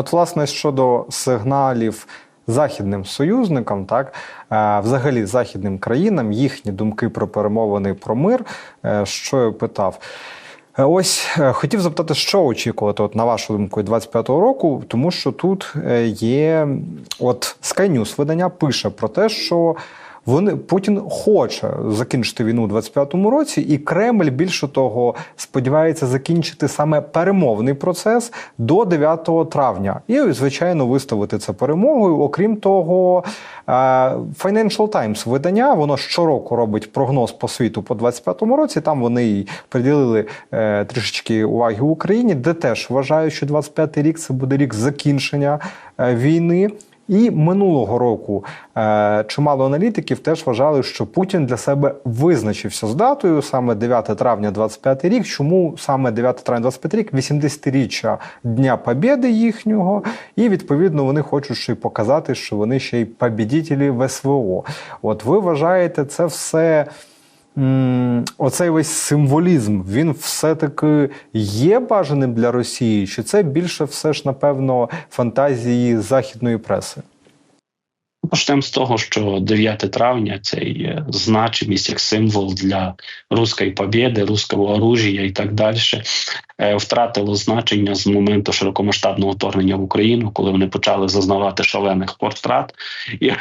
От, власне, щодо сигналів західним союзникам, так е, взагалі західним країнам, їхні думки про перемовини про мир, е, що я питав. Е, Ось хотів запитати, що очікувати, от, на вашу думку, від 25-го року, тому що тут є от Sky News видання пише про те, що вони Путін хоче закінчити війну у 25-му році, і Кремль більше того сподівається закінчити саме перемовний процес до 9 травня, і звичайно виставити це перемогою. Окрім того, е, Financial Times видання воно щороку робить прогноз по світу по 25-му році. Там вони й приділили е, трішечки уваги Україні, де теж вважають, що 25-й рік це буде рік закінчення е, війни. І минулого року е, чимало аналітиків теж вважали, що Путін для себе визначився з датою саме 9 травня 25 рік. Чому саме 9 травня 25 рік, 80-річчя Дня Побєди їхнього, і відповідно вони хочуть ще й показати, що вони ще й побідітелі в СВО. От ви вважаєте це все. Оцей весь символізм він все-таки є бажаним для Росії, чи це більше все ж напевно фантазії західної преси? Почнемо з того, що 9 травня це є значимість як символ для руської побєди, руського оружія і так далі. е, Втратило значення з моменту широкомасштабного вторгнення в Україну, коли вони почали зазнавати шалених портрат. І,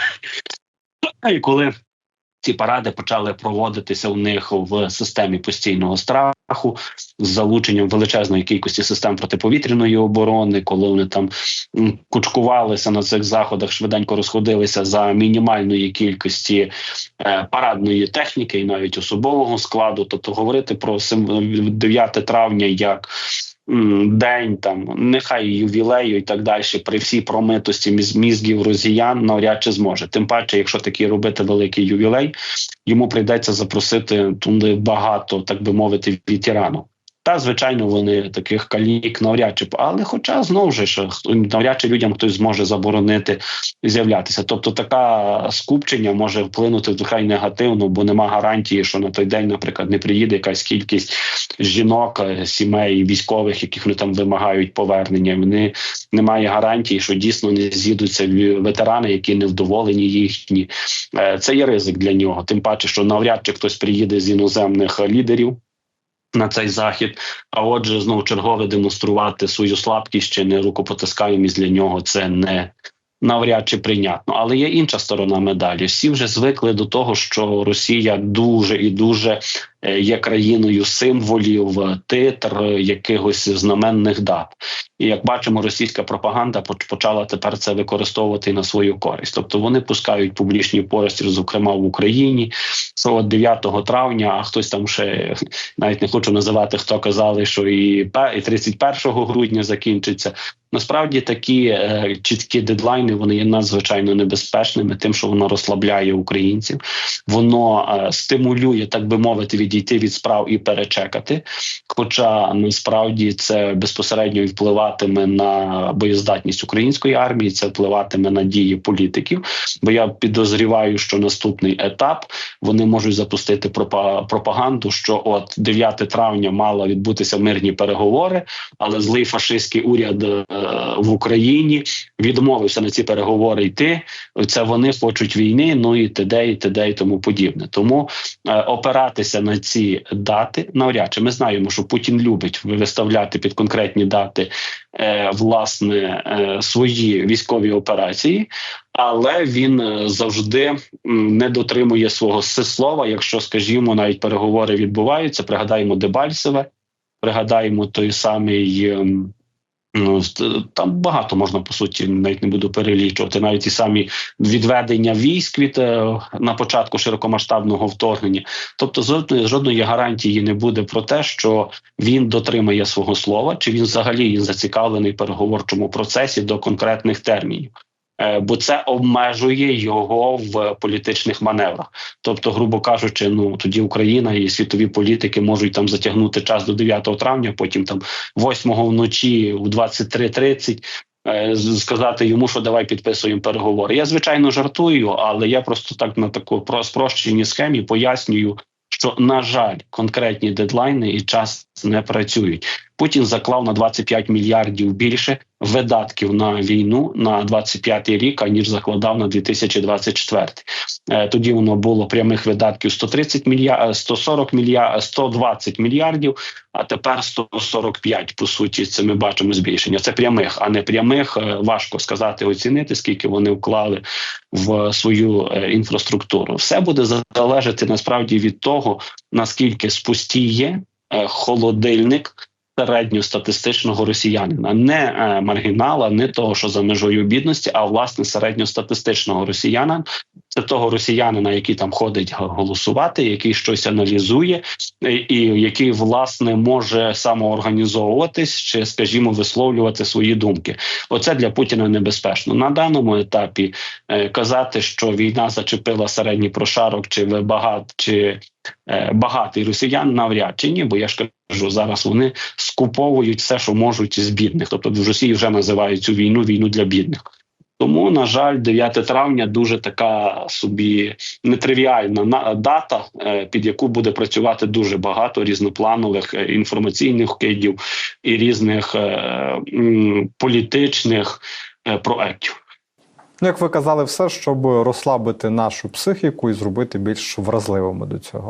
і коли ці паради почали проводитися у них в системі постійного страху з залученням величезної кількості систем протиповітряної оборони, коли вони там кучкувалися на цих заходах, швиденько розходилися за мінімальної кількості е, парадної техніки і навіть особового складу. Тобто говорити про сим- 9 травня як день там, нехай ювілею і так далі, при всій промитості міз- мізгів росіян навряд чи зможе. Тим паче, якщо такий робити великий ювілей, йому прийдеться запросити туди багато, так би мовити, ветеранів. Та, звичайно, вони таких калік навряд чи, але хоча знову ж що навряд чи людям хтось зможе заборонити з'являтися. Тобто, така скупчення може вплинути вкрай негативно, бо нема гарантії, що на той день, наприклад, не приїде якась кількість жінок, е, сімей, військових, яких вони там вимагають повернення. Вони немає гарантії, що дійсно не з'їдуться ветерани, які невдоволені їхні. Е, Це є ризик для нього. Тим паче, що навряд чи хтось приїде з іноземних лідерів. На цей захід, а отже, знову чергове демонструвати свою слабкість чи не рукопотискаємість для нього це не навряд чи прийнятно. Але є інша сторона медалі. Всі вже звикли до того, що Росія дуже і дуже е, є країною символів, е, титр, е, якихось знаменних дат. І як бачимо, російська пропаганда поч- почала тепер це використовувати на свою користь. Тобто вони пускають публічний простір, зокрема в Україні. От 9 травня, а хтось там ще навіть не хочу називати, хто казали, що і 31 грудня закінчиться. Насправді такі е, чіткі дедлайни вони є надзвичайно небезпечними, тим, що воно розслабляє українців, воно е, стимулює, так би мовити, відійти від справ і перечекати. Хоча насправді це безпосередньо впливатиме на боєздатність української армії, це впливатиме на дії політиків. Бо я підозріваю, що наступний етап вони можуть запустити пропа- пропаганду, що от 9 травня мало відбутися мирні переговори, але злий фашистський уряд е, в Україні відмовився на ці переговори йти. Це вони хочуть війни, ну і т.д. і т.д. і тому подібне. Тому е, опиратися на ці дати навряд чи ми знаємо, що Путін любить виставляти під конкретні дати е, власне е, свої військові операції. Але він е, завжди не дотримує свого слова. Якщо, скажімо, навіть переговори відбуваються, пригадаємо Дебальцеве, пригадаємо той самий. Ну, там багато можна по суті, навіть не буду перелічувати. Навіть ті самі відведення військ від е, на початку широкомасштабного вторгнення. Тобто, жодної, гарантії не буде про те, що він дотримає свого слова, чи він взагалі зацікавлений в переговорчому процесі до конкретних термінів. Е, Бо це обмежує його в політичних маневрах. Тобто, грубо кажучи, ну тоді Україна і світові політики можуть там затягнути час до 9 травня, потім там 8 вночі в 23.30 е, сказати йому, що давай підписуємо переговори. Я звичайно жартую, але я просто так на таку про спрощеній схемі пояснюю, що на жаль, конкретні дедлайни і час не працюють. Путін заклав на 25 мільярдів більше видатків на війну на 25-й рік, аніж закладав на 2024. Е, Тоді воно було прямих видатків 130 мільярдів, 140 мільярдів, 120 мільярдів. А тепер 145, по суті, це ми бачимо збільшення. Це прямих, а не прямих. Е, Важко сказати, оцінити, скільки вони вклали в свою е, інфраструктуру. Все буде залежати насправді від того, наскільки спустіє холодильник середньостатистичного росіянина, не е, маргінала, не того, що за межою бідності, а власне середньостатистичного росіянина. Це того росіянина, який там ходить голосувати, який щось аналізує, і, який власне може самоорганізовуватись чи, скажімо, висловлювати свої думки. Оце для Путіна небезпечно на даному етапі. Е, казати, що війна зачепила середній прошарок, чи ви багат, чи е, багатий росіян, навряд чи ні, бо я ж кажу, зараз вони скуповують все, що можуть з бідних. Тобто в Росії вже називають цю війну війну для бідних. Тому, на жаль, 9 травня дуже така собі нетривіальна дата, е, під яку буде працювати дуже багато різнопланових е, інформаційних кидів і різних е, політичних проектів. Ну, як ви казали, все, щоб розслабити нашу психіку і зробити більш вразливими до цього.